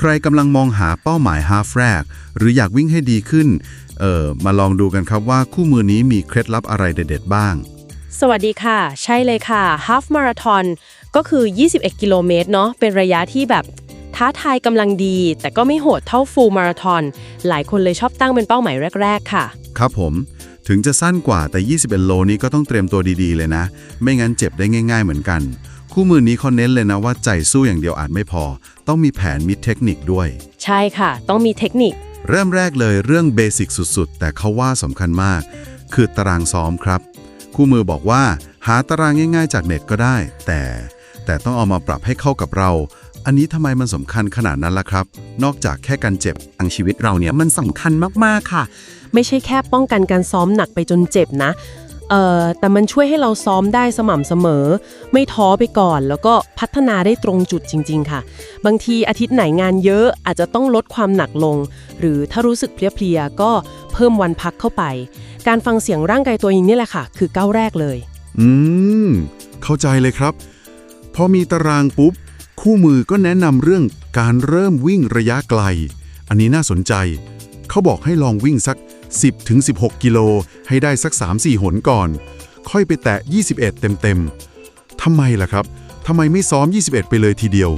ใครกำลังมองหาเป้าหมายฮาฟแรก หรืออยากวิ่งให้ดีขึ้น เออมาลองดูกันครับว่าคู่มือนี้มีเคล็ดลับอะไรเด็ด ๆ บ้าง สวัสดีค่ะ ใช่เลยค่ะ Half Marathon ก็คือ 21 กิโลเมตรเนาะเป็นระยะที่แบบท้าทายกำลังดี แต่ก็ไม่โหดเท่า Full Marathon หลายคนเลยชอบตั้งเป็นเป้าหมายแรก ๆ ค่ะ ครับผม ถึงจะสั้นกว่าแต่ 21 โลนี้ก็ต้องเตรียมตัวดีๆ เลยนะ ไม่งั้นเจ็บได้ง่าย ๆ เหมือนกัน คู่มือนี้เขาเน้นเลยนะว่าใจสู้อย่างเดียวอาจไม่พอ ต้องมีแผนมีเทคนิคด้วย ใช่ค่ะ ต้องมีเทคนิค เริ่มแรกเลยเรื่องเบสิกสุดๆ แต่เขาว่าสำคัญมาก คือตารางซ้อมครับ คู่มือบอกว่า หาตารางง่ายๆจากเน็ตก็ได้ แต่แต่ต้องเอามาปรับให้เข้ากับเรา อันนี้ทำไมมันสำคัญขนาดนั้นล่ะครับ นอกจากแค่การเจ็บทางชีวิตเราเนี่ยมันสำคัญมากๆค่ะ ไม่ใช่แค่ป้องกันการซ้อมหนักไปจนเจ็บนะ เอ่อแต่มันช่วยให้เราซ้อมได้สม่ำเสมอ ไม่ท้อไปก่อน แล้วก็พัฒนาได้ตรงจุดจริง ๆ ค่ะ บางทีอาทิตย์ไหนงานเยอะอาจจะต้องลดความหนักลง หรือถ้ารู้สึกเพลียๆก็เพิ่มวันพักเข้าไป การฟังเสียงร่างกายตัวเองนี่แหละค่ะ คือก้าวแรกเลย อืม เข้าใจเลยครับ พอมีตารางปุ๊บ คู่มือก็แนะนำเรื่องการเริ่มวิ่งระยะไกล อันนี้น่าสนใจ เขาบอกให้ลองวิ่งสัก 10ถึง16 กิโลให้ได้สัก 3-4 หนก่อน ค่อยไปแตะ 21 เต็มๆทำไมล่ะครับทำไมไม่ซ้อม 21 ไปเลยทีเดียว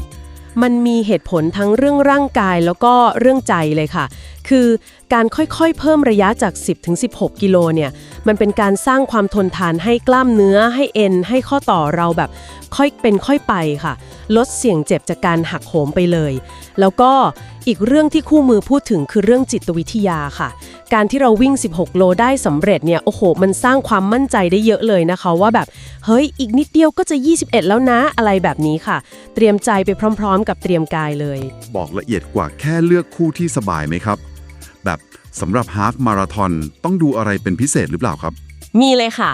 มันมีเหตุผลทั้งเรื่องร่างกายแล้วก็เรื่องใจเลยค่ะ คือการค่อยๆ เพิ่มระยะจาก 10ถึง16 กิโลเนี่ย มันเป็นการสร้างความทนทานให้กล้ามเนื้อให้เอ็น ให้ข้อต่อเราแบบค่อยเป็นค่อยไปค่ะ ลดเสี่ยงเจ็บจากการหักโหมไปเลย แล้วก็อีกเรื่องที่คู่มือพูดถึงคือเรื่องจิตวิทยาค่ะ การที่เราวิ่ง 16 โลได้สำเร็จเนี่ยโอ้โห มันสร้างความมั่นใจได้เยอะเลยนะคะว่าแบบ เฮ้ย อีกนิดเดียวก็จะ 21 แล้วนะอะไรแบบนี้ค่ะ เตรียมใจไปพร้อม ๆ กับเตรียมกายเลย บอกละเอียดกว่าแค่เลือกคู่ที่สบายไหมครับ แบบ สำหรับฮาฟมาราทอนต้องดูอะไรเป็นพิเศษหรือเปล่าครับ มีเลยค่ะ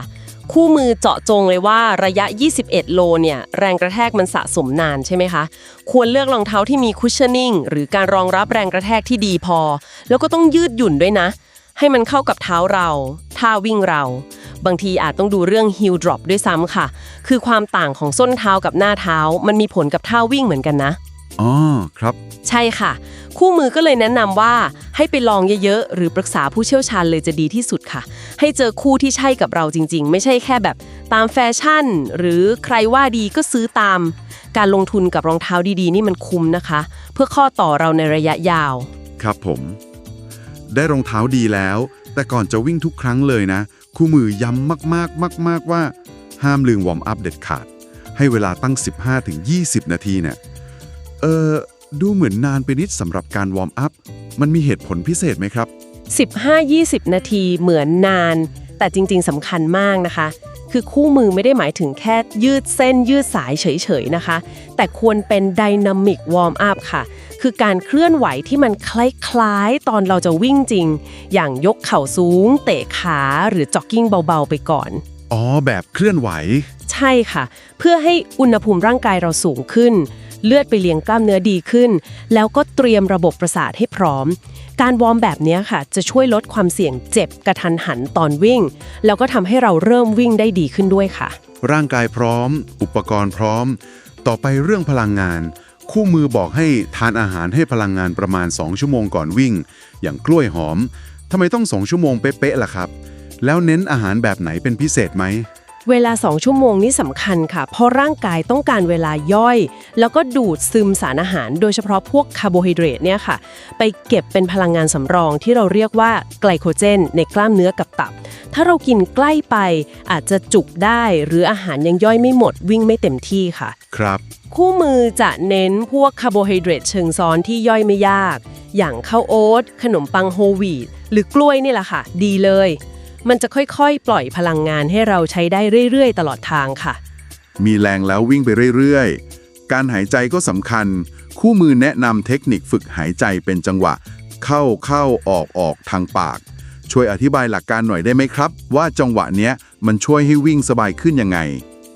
คู่มือเจาะจงเลยว่าระยะ 21 โลเนี่ยแรงกระแทกมันสะสมนานใช่ไหมคะ ควรเลือกรองเท้าที่มีคุชชั่นนิ่งหรือการรองรับแรงกระแทกที่ดีพอ แล้วก็ต้องยืดหยุ่นด้วยนะ ให้มันเข้ากับเท้าเราท่าวิ่งเรา บางทีอาจต้องดูเรื่อง heel drop ด้วยซ้ำค่ะ คือความต่างของส้นเท้ากับหน้าเท้า มันมีผลกับท่าวิ่งเหมือนกันนะ อ๋อครับ ใช่ค่ะ คู่มือก็เลยแนะนำว่าให้ไปลองเยอะๆ หรือปรึกษาผู้เชี่ยวชาญเลยจะดีที่สุดค่ะ ให้เจอคู่ที่ใช่กับเราจริง ๆ ไม่ใช่แค่แบบตามแฟชั่น หรือใครว่าดีก็ซื้อตาม การลงทุนกับรองเท้าดีๆ นี่มันคุ้มนะคะ เพื่อข้อต่อเราในระยะยาว ครับผม ได้รองเท้าดีแล้ว แต่ก่อนจะวิ่งทุกครั้งเลยนะ คู่มือย้ำมากๆมาก ๆว่า ห้ามลืมวอร์มอัพเด็ดขาด ให้เวลาตั้ง 15-20 นาทีเนี่ย เออดูเหมือนนานไปนิดสำหรับการวอร์มอัพ มันมีเหตุผลพิเศษไหมครับ 15-20 นาทีเหมือนนาน แต่จริง ๆสำคัญมากนะคะ คือคู่มือไม่ได้หมายถึงแค่ยืดเส้นยืดสายเฉยๆนะคะ แต่ควรเป็นไดนามิกวอร์มอัพค่ะ คือการเคลื่อนไหวที่มันคล้ายๆ ตอนเราจะวิ่งจริง อย่างยกเข่าสูง เตะขาหรือจ็อกกิ้งเบาๆไปก่อน อ๋อ แบบเคลื่อนไหว ใช่ค่ะ เพื่อให้อุณหภูมิร่างกายเราสูงขึ้น เลือดไปเลี้ยงกล้ามเนื้อดีขึ้น แล้วก็เตรียมระบบประสาทให้พร้อม การวอร์มแบบนี้ค่ะ จะช่วยลดความเสี่ยงเจ็บกระทันหันตอนวิ่ง แล้วก็ทำให้เราเริ่มวิ่งได้ดีขึ้นด้วยค่ะ ร่างกายพร้อม อุปกรณ์พร้อม ต่อไปเรื่องพลังงาน คู่มือบอกให้ทานอาหารให้พลังงานประมาณ 2 ชั่วโมงก่อนวิ่ง อย่างกล้วยหอมทำไมต้อง 2 ชั่วโมงเป๊ะๆล่ะครับ แล้วเน้นอาหารแบบไหนเป็นพิเศษไหม เวลา 2 ชั่วโมงนี้สำคัญค่ะ เพราะร่างกายต้องการเวลาย่อย แล้วก็ดูดซึมสารอาหาร โดยเฉพาะพวกคาร์โบไฮเดรตเนี่ยค่ะ ไปเก็บเป็นพลังงานสำรองที่เราเรียกว่าไกลโคเจน ในกล้ามเนื้อกับตับ ถ้าเรากินใกล้ไปอาจจะจุกได้ หรืออาหารยังย่อยไม่หมดวิ่งไม่เต็มที่ค่ะ ครับคู่มือจะเน้นพวกคาร์โบไฮเดรตเชิงซ้อนที่ย่อยไม่ยาก อย่างข้าวโอ๊ตขนมปังโฮลวีตหรือกล้วยนี่แหละค่ะ ดีเลย มันจะค่อยๆ ปล่อยพลังงานให้เราใช้ได้เรื่อยๆ ตลอดทางค่ะ มีแรงแล้ววิ่งไปเรื่อยๆ การหายใจก็สำคัญ คู่มือแนะนำเทคนิคฝึกหายใจเป็นจังหวะ เข้าเข้าออกออกทางปาก ช่วยอธิบายหลักการหน่อยได้ไหมครับ ว่าจังหวะเนี้ยมันช่วยให้วิ่งสบายขึ้นยังไง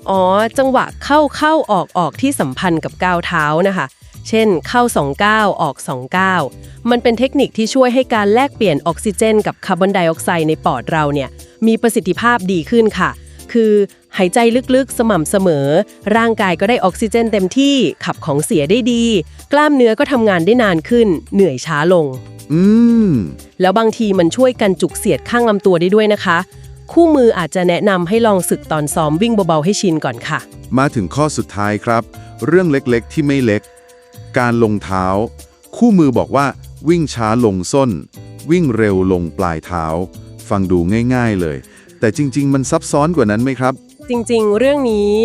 อ๋อ จังหวะเข้าเข้าออกออกที่สัมพันธ์กับก้าวเท้านะคะ เช่น เข้า2ก้าวออก2ก้าวมันเป็นเทคนิคที่ช่วยให้การแลกเปลี่ยนออกซิเจน กับคาร์บอนไดออกไซด์ในปอดเราเนี่ยมีประสิทธิภาพดีขึ้นค่ะ คือหายใจลึกๆ สม่ำเสมอ ร่างกายก็ได้ออกซิเจนเต็มที่ขับของเสียได้ดี กล้ามเนื้อก็ทำงานได้นานขึ้น เหนื่อยช้าลง อืม แล้วบางทีมันช่วยกันจุกเสียดข้างลำตัวได้ด้วยนะคะ คู่มืออาจจะแนะนำให้ลองศึกตอนซ้อมวิ่งเบาๆให้ชินก่อนค่ะ มาถึงข้อสุดท้ายครับ เรื่องเล็กๆ ที่ไม่เล็ก การลงเท้า คู่มือบอกว่า วิ่งช้าลงส้น วิ่งเร็วลงปลายเท้า ฟังดูง่ายๆเลย แต่จริง ๆ มันซับซ้อนกว่านั้นไหมครับ จริงๆ เรื่องนี้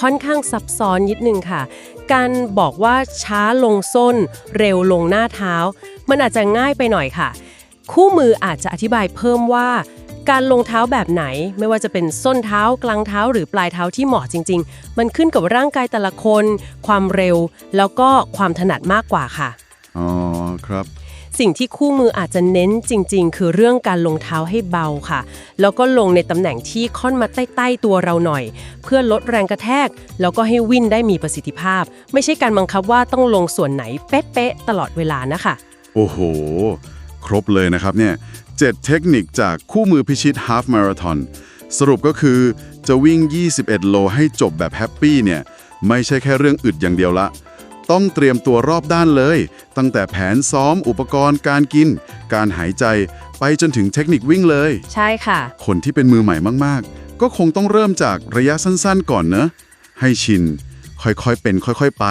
ค่อนข้างซับซ้อนนิดนึงค่ะ การบอกว่าช้าลงส้น เร็วลงหน้าเท้า มันอาจจะง่ายไปหน่อยค่ะ คู่มืออาจจะอธิบายเพิ่มว่า การลงเท้าแบบไหนไม่ว่าจะเป็นส้นเท้ากลางเท้าหรือปลายเท้าที่เหมาะจริง ๆ มันขึ้นกับร่างกายแต่ละคน ความเร็ว แล้วก็ความถนัดมากกว่าค่ะ อ๋อครับ สิ่งที่คู่มืออาจจะเน้นจริง ๆ คือเรื่องการลงเท้าให้เบาค่ะ แล้วก็ลงในตำแหน่งที่ค่อนมาใต้ๆตัวเราหน่อย เพื่อลดแรงกระแทก แล้วก็ให้วิ่นได้มีประสิทธิภาพ ไม่ใช่การบังคับว่าต้องลงส่วนไหนเป๊ะๆตลอดเวลานะคะ โอ้โห ครบเลยนะครับเนี่ย เจ็ดเทคนิคจากคู่มือพิชิตฮาฟมาราทอนสรุปก็คือจะวิ่ง 21 โลให้จบแบบแฮปปี้เนี่ย ไม่ใช่แค่เรื่องอึดอย่างเดียวละ ต้องเตรียมตัวรอบด้านเลย ตั้งแต่แผนซ้อมอุปกรณ์การกิน การหายใจไปจนถึงเทคนิควิ่งเลย ใช่ค่ะ คนที่เป็นมือใหม่มาก ๆ ก็คงต้องเริ่มจากระยะสั้นๆ ก่อนเนอะให้ชิน ค่อยๆเป็น ค่อย ๆ ไป